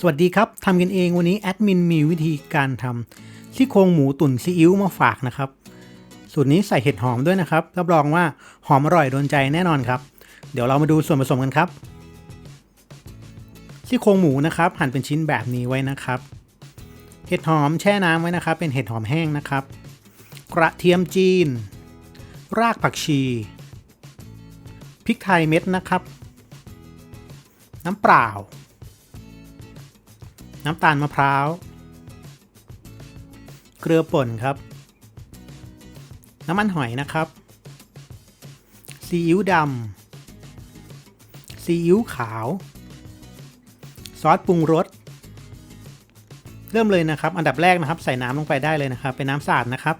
สวัสดีครับทำกันเองวันนี้แอดมินมีวิธีการทำซี่โครงหมูตุ๋นซีอิ๊วมาฝากนะครับ สูตรนี้ใส่เห็ดหอมด้วยนะครับ รับรองว่าหอมอร่อยโดนใจแน่นอนครับ เดี๋ยวเรามาดูส่วนผสมกันครับซี่โครงหมูนะครับ หั่นเป็นชิ้นแบบนี้ไว้นะครับ เห็ดหอมแช่น้ำไว้นะครับ เป็นเห็ดหอมแห้งนะครับ กระเทียมจีน รากผักชี พริกไทยเม็ดนะครับ น้ำเปล่า น้ำตาลมะพร้าว เกลือป่นครับ น้ำมันหอยนะครับ ซีอิ๊วดำ ซีอิ๊วขาว ซอสปรุงรส เริ่มเลยนะครับ อันดับแรกนะครับ ใส่น้ำลงไปได้เลยนะครับ เป็นน้ำสะอาดนะครับ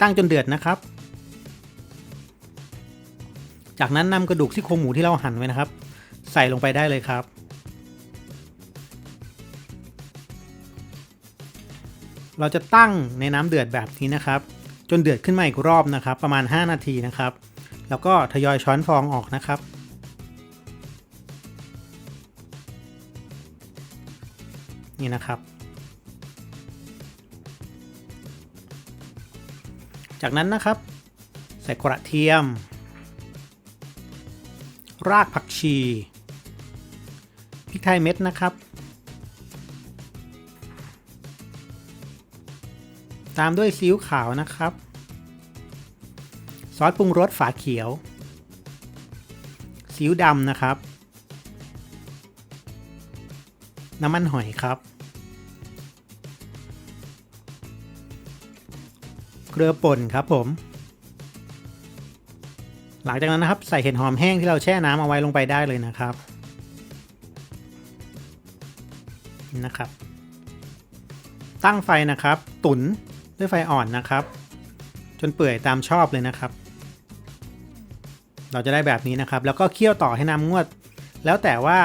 ตั้งจนเดือดนะครับจากนั้นนำกระดูกซี่โครงหมูที่เราหั่นไว้นะครับ ใส่ลงไปได้เลยครับ เราจะตั้งในน้ำเดือดแบบนี้นะครับ จนเดือดขึ้นมาอีกรอบนะครับ ประมาณ 5 นาทีนะครับ แล้วก็ทยอยช้อนฟองออกนะครับนี่นะครับ จากนั้นนะครับ ใส่กระเทียม รากผักชี ริกไทยเม็ดนะครับ ตามด้วยซีอิ๊วขาวนะครับ ซอสปรุงรสฝาเขียว ซีอิ๊วดำนะครับ น้ำมันหอยครับ เกลือป่นครับผม หลังจากนั้นนะครับใส่เห็ดหอมแห้งที่เราแช่น้ำเอาไว้ลงไปได้เลยนะครับ นะครับ ตั้งไฟนะครับ ตุ๋นด้วยไฟอ่อนนะครับ จนเปื่อยตามชอบเลยนะครับ เราจะได้แบบนี้นะครับ แล้วก็เคี่ยวต่อให้น้ำงวด แล้วแต่ว่า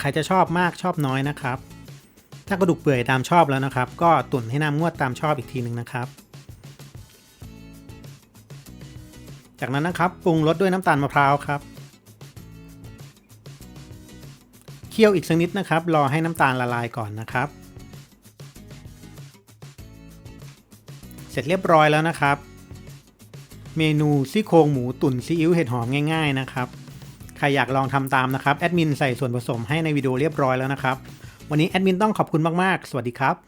ใครจะชอบมากชอบน้อยนะครับ ถ้ากระดูกเปื่อยตามชอบแล้วนะครับ ก็ตุ๋นให้น้ำงวดตามชอบอีกทีหนึ่งนะครับจากนั้นนะครับปรุงรสด้วยน้ำตาลมะพร้าวครับ คี่ยวอีกสักนิดนะครับ รอให้น้ำตาลละลายก่อนนะครับ เสร็จเรียบร้อยแล้วนะครับ เมนูซี่โครงหมูตุ๋นซีอิ๊วเห็ดหอมง่ายๆนะครับใครอยากลองทำตามนะครับแอดมินใส่ส่วนผสมให้ในวิดีโอเรียบร้อยแล้วนะครับ วันนี้แอดมินต้องขอบคุณมากๆ สวัสดีครับ